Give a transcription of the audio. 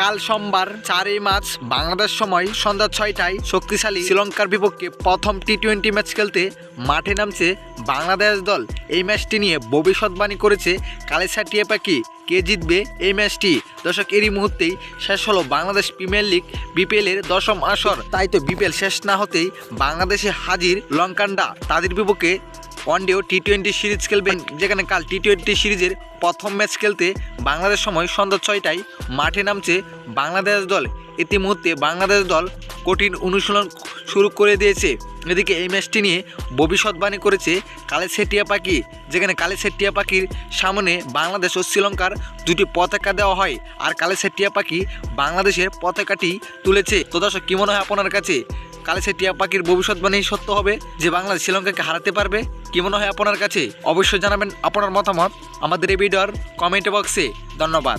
কাল সোমবার চারই মার্চ বাংলাদেশ সময় সন্ধ্যা ছয়টায় শক্তিশালী শ্রীলঙ্কার বিপক্ষে প্রথম টি টোয়েন্টি ম্যাচ খেলতে মাঠে নামছে বাংলাদেশ দল। এই ম্যাচটি নিয়ে ভবিষ্যৎবাণী করেছে কালেসা টিয়া পাখি কে জিতবে এই ম্যাচটি দর্শক, এরই মুহূর্তেই শেষ হলো বাংলাদেশ প্রিমিয়ার লিগ বিপিএল এর দশম আসর। তাই তো বিপিএল শেষ না হতেই বাংলাদেশে হাজির লঙ্কানরা। তাদের বিপক্ষে ওয়ানডে ও টি টোয়েন্টি সিরিজ খেলবেন যেখানে কাল টি টোয়েন্টি সিরিজের প্রথম ম্যাচ খেলতে বাংলাদেশ সময় সন্ধ্যা ছয়টায় মাঠে নামছে বাংলাদেশ দল। ইতিমধ্যে বাংলাদেশ দল কঠিন অনুশীলন শুরু করে দিয়েছে। এদিকে এই ম্যাচটি নিয়ে ভবিষ্যৎবাণী করেছে কালেসেটিয়া পাখি যেখানে কালেসেটিয়া পাখির সামনে বাংলাদেশ ও শ্রীলঙ্কার দুটি পতাকা দেওয়া হয় আর কালেসেটিয়া পাখি বাংলাদেশের পতাকাটি তুলেছে। তো দর্শক কি মনে হয় আপনার কাছে? কালেসে টিয়া পাখির ভবিষ্যৎবাণী সত্য হবে যে বাংলাদেশ শ্রীলঙ্কাকে হারাতে পারবে? কি মনে হয় আপনার কাছে? অবশ্যই জানাবেন আপনার মতামত। আমাদের এই ভিডিওর কমেন্ট বক্সে ধন্যবাদ।